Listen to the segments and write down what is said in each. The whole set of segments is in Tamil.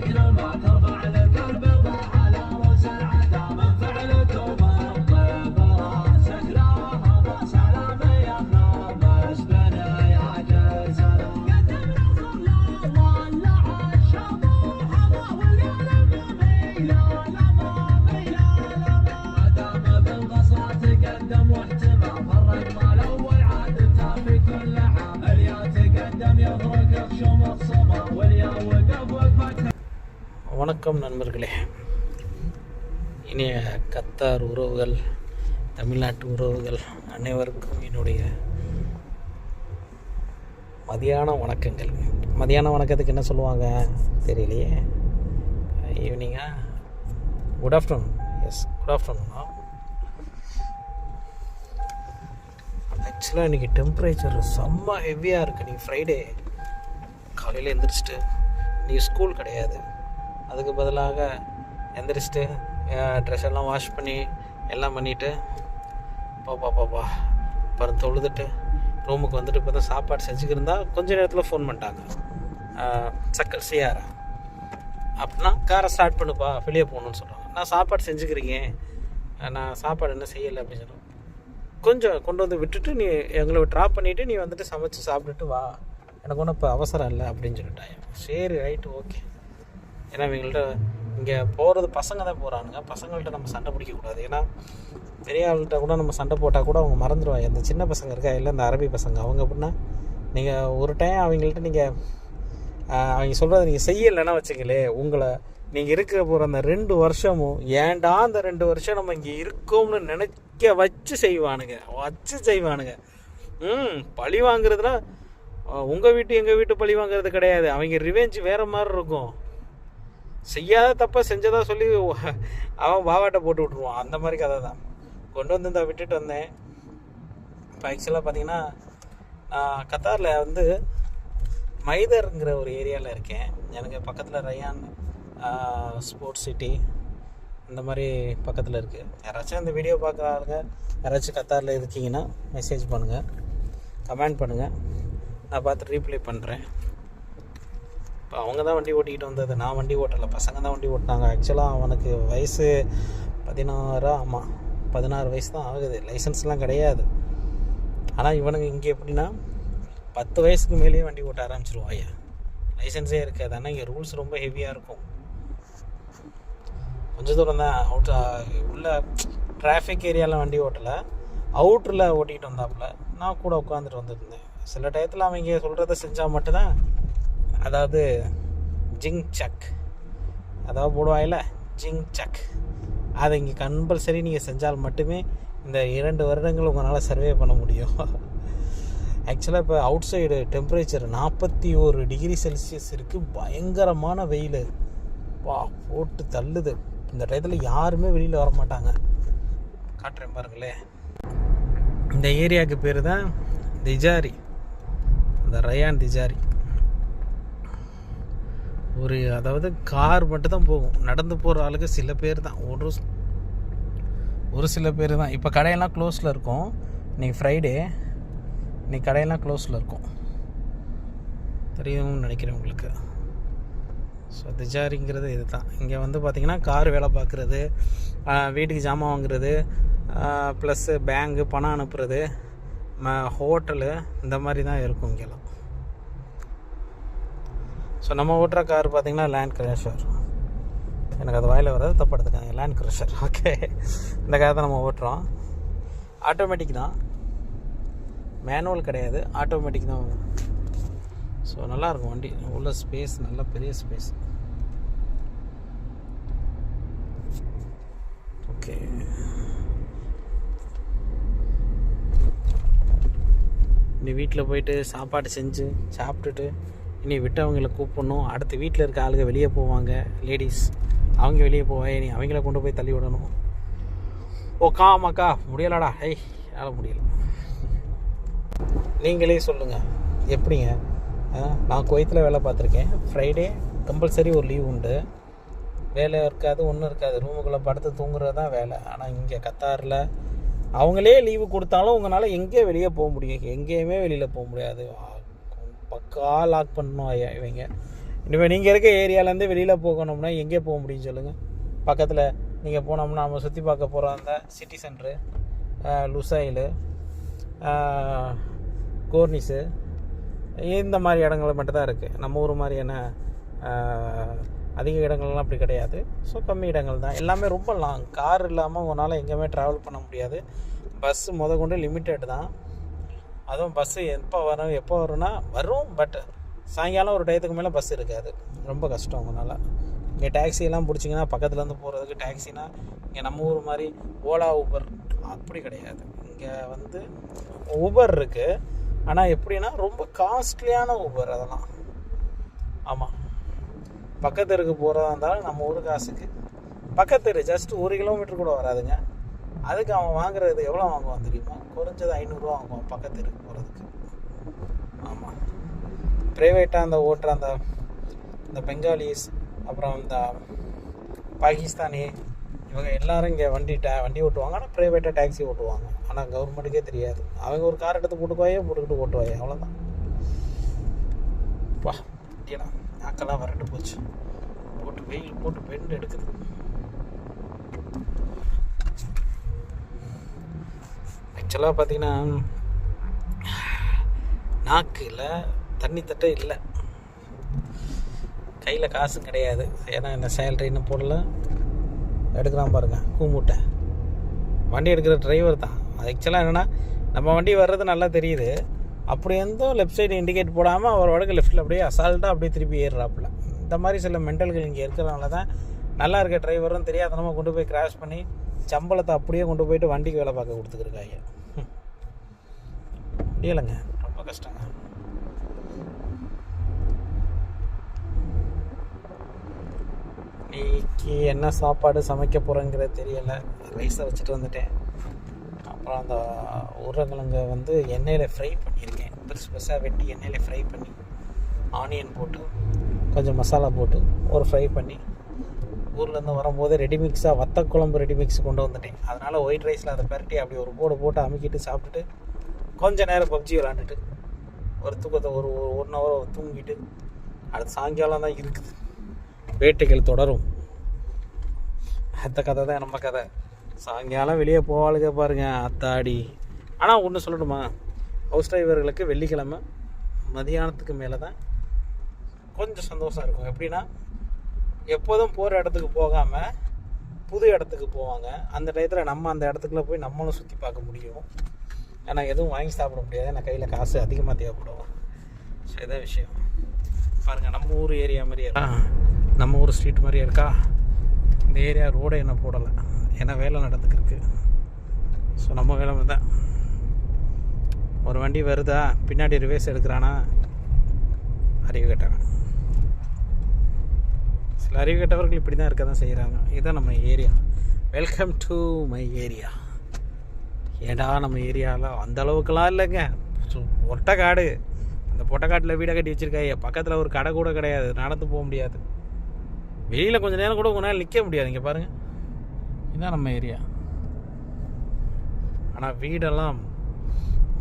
Vajra வணக்கம் நண்பர்களே. இனிய கத்தார் உறவுகள் தமிழ்நாட்டு உறவுகள் அனைவருக்கும் என்னுடைய மதியான வணக்கங்கள். மதியான வணக்கத்துக்கு என்ன சொல்லுவாங்க தெரியலையே. ஈவினிங்கா குட் ஆஃப்டர்நூன் எஸ் குட் ஆஃப்டர்நூனா ஆக்சுவலாக இன்றைக்கி டெம்பரேச்சர் செம்ம ஹெவியாக இருக்குது நீ ஃப்ரைடே காலையில் எழுந்திரிச்சிட்டு நீ ஸ்கூல் கிடையாது. அதுக்கு பதிலாக எந்திரிச்சிட்டு ட்ரெஸ் எல்லாம் வாஷ் பண்ணி எல்லாம் பண்ணிவிட்டு பாப்பா பாப்பா அப்புறம் தொழுதுட்டு ரூமுக்கு வந்துட்டு இப்போ தான் சாப்பாடு செஞ்சுக்கிருந்தா கொஞ்ச நேரத்தில் ஃபோன் பண்ணிட்டாங்க. சக்கர் சியாரா. அப்படின்னா காரை ஸ்டார்ட் பண்ணுப்பா வெளியே போகணுன்னு சொல்கிறாங்க நான் சாப்பாடு செஞ்சுக்கிறீங்க. நான் சாப்பாடு என்ன செய்யலை அப்படின்னு சொல்லுவோம் கொஞ்சம் கொண்டு வந்து விட்டுட்டு நீ எங்களை ட்ராப் பண்ணிவிட்டு நீ வந்துட்டு சமைச்சு சாப்பிட்டுட்டு வா. எனக்கு ஒன்றும் இப்போ அவசரம் இல்லை அப்படின்னு சொல்லிட்டாங்க. சரி ரைட்டு ஓகே ஏன்னா இவங்கள்ட்ட இங்கே போகிறது பசங்க தான் போகிறானுங்க பசங்கள்கிட்ட நம்ம சண்டை பிடிக்கக்கூடாது ஏன்னா பெரிய ஆள்கிட்ட கூட நம்ம சண்டை போட்டால் கூட அவங்க மறந்துடுவாங்க இந்த சின்ன பசங்க இருக்கா? இல்லை இந்த அரபி பசங்க. அவங்க அப்படின்னா நீங்கள் ஒரு டைம் அவங்கள்ட்ட நீங்கள் அவங்க சொல்கிறத நீங்கள் செய்யலைன்னா வச்சுங்களே உங்களை நீங்கள் இருக்க போகிற அந்த ரெண்டு வருஷமும் ஏன்டா அந்த ரெண்டு வருஷம் நம்ம இங்கே இருக்கோம்னு நினைக்க வச்சு செய்வானுங்க. வச்சு செய்வானுங்க. ம் பழி வாங்குறதுனா உங்கள் வீட்டு எங்கள் வீட்டு பழி வாங்குறது கிடையாது. அவங்க ரிவெஞ்ச் வேறு மாதிரி இருக்கும். செய்யாத தப்பாக செஞ்சதாக சொல்லி அவன் பாவாட்டை போட்டு விட்ருவான் அந்த மாதிரி கதை தான் கொண்டு வந்து இந்த விட்டுட்டு வந்தேன். இப்போ ஆக்சுவலாக பார்த்தீங்கன்னா நான் கத்தாரில் வந்து மைதருங்கிற ஒரு ஏரியாவில் இருக்கேன். எனக்கு பக்கத்தில் ரயான் ஸ்போர்ட்ஸ் சிட்டி இந்த மாதிரி பக்கத்தில் இருக்குது யாராச்சும் இந்த வீடியோ பார்க்குற ஆளுங்க யாராச்சும் கத்தாரில் இருக்கீங்கன்னா மெசேஜ் பண்ணுங்கள் கமெண்ட் பண்ணுங்கள் நான் பார்த்து ரீப்ளை பண்ணுறேன் இப்போ அவங்க தான் வண்டி ஓட்டிக்கிட்டு வந்தது. நான் வண்டி ஓட்டலை. பசங்க தான் வண்டி ஓட்டினாங்க. ஆக்சுவலாக அவனுக்கு வயசு பதினாறா ஆமாம் பதினாறு வயசு தான் ஆகுது லைசன்ஸ்லாம் கிடையாது. ஆனால் இவனுங்க இங்கே எப்படின்னா பத்து வயசுக்கு மேலேயே வண்டி ஓட்ட ஆரம்பிச்சிருவாயா லைசன்ஸே இருக்காது. ஆனால் இங்கே ரூல்ஸ் ரொம்ப ஹெவியாக இருக்கும். கொஞ்சம் தூரம் தான் அவுட் உள்ள டிராஃபிக் ஏரியாவில் வண்டி ஓட்டலை. அவுட்டரில் ஓட்டிகிட்டு வந்தாப்புல நான் கூட உட்காந்துட்டு வந்துருந்தேன். சில டயத்தில் அவங்க சொல்கிறத செஞ்சால் மட்டும்தான் அதாவது ஜிங் சக். அதாவது போடுவாயில்ல ஜிங் சக். அதை இங்கே கம்பல்சரி நீங்கள் செஞ்சால் மட்டுமே இந்த இரண்டு வருடங்கள் உங்களால் சர்வே பண்ண முடியும். ஆக்சுவலாக இப்போ அவுட் சைடு டெம்பரேச்சர் நாற்பத்தி ஒரு டிகிரி செல்சியஸ் இருக்குது பயங்கரமான வெயில். வா போட்டு தள்ளுது. இந்த டயத்தில் யாருமே வெளியில் வர மாட்டாங்க. காட்டுறேன் பாருங்களேன் இந்த ஏரியாவுக்கு பேர் தான் திஜாரி. அந்த ரயான் திஜாரி. ஒரு அதாவது கார் மட்டும் தான் போகும். நடந்து போகிற ஆளுக்கு சில பேர் தான். ஒரு ஒரு சில பேர் தான். இப்போ கடையெல்லாம் க்ளோஸில் இருக்கும். இன்றைக்கி ஃப்ரைடே இன்றைக்கி கடையெல்லாம் க்ளோஸில் இருக்கும். தெரியும்னு நினைக்கிறேன் உங்களுக்கு. ஸோ திஜாரிங்கிறது இது தான் இங்கே வந்து பார்த்திங்கன்னா கார் வேலை பார்க்குறது வீட்டுக்கு ஜாமான் வாங்குறது ப்ளஸ்ஸு பேங்கு பணம் அனுப்புறது ம ஹோட்டலு இந்த மாதிரி தான் இருக்கும் இங்கெல்லாம். ஸோ நம்ம ஓட்டுற கார் பார்த்திங்கன்னா லேண்ட் கிரஷர் எனக்கு அது வாயில் வராது தப்பு எடுத்துக்காங்க லேண்ட் க்ரஷர் ஓகே இந்த கார் தான் நம்ம ஓட்டுறோம். ஆட்டோமேட்டிக் தான். மேனுவல் கிடையாது. ஆட்டோமேட்டிக் தான் ஸோ நல்லாயிருக்கும் வண்டி. உள்ள ஸ்பேஸ் நல்ல பெரிய ஸ்பேஸ் ஓகே நீ வீட்டில் போயிட்டு சாப்பாடு செஞ்சு சாப்பிட்டுட்டு இனி விட்டவங்களை கூப்பிடணும். அடுத்து வீட்டில் இருக்க ஆளுங்க வெளியே போவாங்க. லேடிஸ் அவங்க வெளியே போவாங்க. இனி அவங்கள கொண்டு போய் தள்ளி விடணும். ஓ காமாக்கா முடியலடா. ஐய் என்னால் முடியல. நீங்களே சொல்லுங்கள் எப்படிங்க? நான் குவைத்தில் வேலை பார்த்துருக்கேன். ஃப்ரைடே கம்பல்சரி ஒரு லீவ் உண்டு. வேலை இருக்காது ஒன்றும் இருக்காது. ரூமுக்குள்ளே படுத்து தூங்குறது தான் வேலை. ஆனால் இங்கே கத்தாரில் அவங்களே லீவு கொடுத்தாலும் உங்களால் எங்கே வெளியே போக முடியும். எங்கேயுமே வெளியில் போக முடியாது. பக்கா லாக் பண்ணணும் ஐயா இவங்க. இனிமேல் நீங்கள் இருக்க ஏரியாவிலேருந்து வெளியில் போகணும்னா எங்கே போக முடியும் சொல்லுங்கள் பக்கத்தில் நீங்கள் போனோம்னா நம்ம சுற்றி பார்க்க போகிற அந்த சிட்டி சென்ட்ரு லுசைலு கோர்னிஸு இந்த மாதிரி இடங்கள் மட்டும்தான் இருக்குது நம்ம ஊர் மாதிரியான அதிக இடங்கள்லாம் அப்படி கிடையாது. ஸோ கம்மி இடங்கள் தான். எல்லாமே ரொம்ப லாங் கார் இல்லாமல் உன்னால் எங்கேயுமே ட்ராவல் பண்ண முடியாது. பஸ்ஸு முத கொண்டு லிமிட்டட் தான். அதுவும் பஸ்ஸு எப்போ வரும் எப்போ வரும்னா வரும் பட் சாயங்காலம் ஒரு டயத்துக்கு மேலே பஸ் இருக்காது. ரொம்ப கஷ்டம் உங்களால். இங்கே டேக்ஸிலாம் பிடிச்சிங்கன்னா பக்கத்துலேருந்து போகிறதுக்கு டேக்ஸினா இங்கே நம்ம ஊர் மாதிரி ஓலா ஊபர் அப்படி கிடையாது. இங்கே வந்து ஊபர் இருக்குது ஆனால் எப்படின்னா ரொம்ப காஸ்ட்லியான ஊபர் அதெல்லாம். ஆமாம் பக்கத்து தெருக்கு போகிறதா இருந்தாலும் நம்ம ஊர் காசுக்கு. பக்கத்து தெரு ஜஸ்ட் ஒரு கிலோமீட்டர் கூட வராதுங்க. அதுக்கு அவன் வாங்குறது எவ்வளோ வாங்குவான் தெரியுமா? குறைஞ்சது ஐநூறுரூவா வாங்குவான் பக்கத்து இருக்கு போகிறதுக்கு ஆமாம் ப்ரைவேட்டாக அந்த ஓட்டுற அந்த இந்த பெங்காலிஸ் அப்புறம் இந்த பாகிஸ்தானி இவங்க எல்லாரும் இங்கே வண்டி டே வண்டி ஓட்டுவாங்க. ஆனால் ப்ரைவேட்டாக டாக்ஸி ஓட்டுவாங்க. ஆனால் கவர்மெண்ட்டுக்கே தெரியாது. அவங்க ஒரு கார் எடுத்து போட்டுக்குவாயே போட்டுக்கிட்டு ஓட்டுவாயே. அவ்வளோதான் வா அக்கெல்லாம் நாக்கெல்லாம் போச்சு. போட்டு வெயில் போட்டு பெண்டு எடுக்குது. ஆக்சுவலாக பார்த்தீங்கன்னா நாக்கில் தண்ணி தட்டே இல்லை. கையில் காசு கிடையாது. ஏன்னா என்ன சேலரி இன்னும் போடல. எடுக்கிறான் பாருங்க கூமுட்டை வண்டி எடுக்கிற டிரைவர் தான். ஆக்சுவலாக என்னென்னா நம்ம வண்டி வர்றது நல்லா தெரியுது. அப்படி இருந்தும் லெஃப்ட் சைடு இண்டிகேட் போடாமல் அவர் வடக்கு லெஃப்ட்டில் அப்படியே அசால்ட்டாக அப்படியே திருப்பி ஏறுறாப்புல. இந்த மாதிரி சில மென்டல்கள் இங்கே இருக்கிறனால தான் நல்லா இருக்க டிரைவரும் தெரியாதனமாக கொண்டு போய் கிராஷ் பண்ணி சம்பளத்தை அப்படியே கொண்டு போயிட்டு வண்டிக்கு வேலை பார்க்க கொடுத்துருக்காங்க முடியலைங்க ரொம்ப கஷ்டங்க. இன்னைக்கு என்ன சாப்பாடு சமைக்க போகிறேங்கிறது தெரியலை. ரைஸை வச்சுட்டு வந்துட்டேன். அப்புறம் அந்த உருளைக்கிழங்க வந்து எண்ணெயில் ஃப்ரை பண்ணியிருக்கேன். பெருசு பெருசாக வெட்டி எண்ணெயில் ஃப்ரை பண்ணி ஆனியன் போட்டு கொஞ்சம் மசாலா போட்டு ஒரு ஃப்ரை பண்ணி ஊர்லேருந்து வரும்போது ரெடிமிக்ஸாக வத்த குழம்பு ரெடிமிக்ஸ் கொண்டு வந்துட்டேன். அதனால் ஒயிட் ரைஸில் அதை பரட்டி அப்படி ஒரு போடு போட்டு அமுக்கிட்டு சாப்பிட்டுட்டு கொஞ்ச நேரம் பப்ஜி விளாண்டுட்டு ஒரு தூக்கத்தை ஒரு ஒரு ஒன் ஹவர் தூங்கிட்டு அடுத்து சாயங்காலம் தான் இருக்குது. வேட்டைகள் தொடரும். அந்த கதை தான் நம்ம கதை. சாயங்காலம் வெளியே போவாளுங்க பாருங்க அத்தாடி. ஆனால் ஒன்று சொல்லணுமா? ஹவுஸ் டிரைவர்களுக்கு வெள்ளிக்கிழமை மதியானத்துக்கு மேலே தான் கொஞ்சம் சந்தோஷம் இருக்கும். எப்படின்னா எப்போதும் போகிற இடத்துக்கு போகாமல் புது இடத்துக்கு போவாங்க. அந்த டயத்தில் நம்ம அந்த இடத்துக்குள்ள போய் நம்மளும் சுற்றி பார்க்க முடியும். ஏன்னா எதுவும் வாங்கி சாப்பிட முடியாது. ஏன்னா கையில் காசு அதிகமாக தேவைப்படும். ஸோ இதான் விஷயம். பாருங்கள் நம்ம ஊர் ஏரியா மாதிரியே இருக்கா நம்ம ஊர் ஸ்ட்ரீட் மாதிரியே இருக்கா? இந்த ஏரியா ரோடை என்ன போடலை. ஏன்னா வேலை நடந்துக்கிருக்கு ஸோ நம்ம வேலை தான். ஒரு வண்டி வருதா? பின்னாடி ரிவேஸ் எடுக்கிறானா? அறிவு கட்டவன். சில அறிவு கட்டவர்கள் இப்படி தான் இருக்க தான் செய்கிறாங்க இதுதான் நம்ம area. Welcome to my area ஏடா நம்ம ஏரியாவில் அந்த அளவுக்குலாம் இல்லைங்க. ஒட்டை காடு. அந்த பொட்டைக்காட்டில் வீடை கட்டி வச்சுருக்காங்க பக்கத்தில் ஒரு கடை கூட கிடையாது. நடந்து போக முடியாது. வெளியில் கொஞ்ச நேரம் கூட உங்களால் நிற்க முடியாது. இங்கே பாருங்கள் இதுதான் நம்ம ஏரியா. ஆனால் வீடெல்லாம்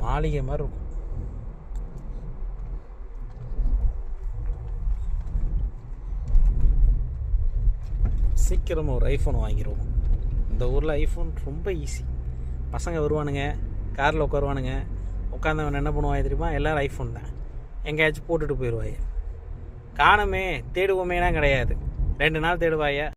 மாளிகை மாதிரி இருக்கும். சீக்கிரமாக ஒரு ஐஃபோன் வாங்கிடுவோம் இந்த ஊரில் ஐஃபோன் ரொம்ப ஈஸி பசங்க வருவானுங்க காரில் உட்காருவானுங்க. உட்காந்தவன் என்ன பண்ணுவாங்க தெரியுமா? எல்லோரும் ஐஃபோன் தான். எங்கேயாச்சும் போட்டுட்டு போயிடுவாங்க காணமே தேடுவோமேனா கிடையாது. ரெண்டு நாள் தேடுவாய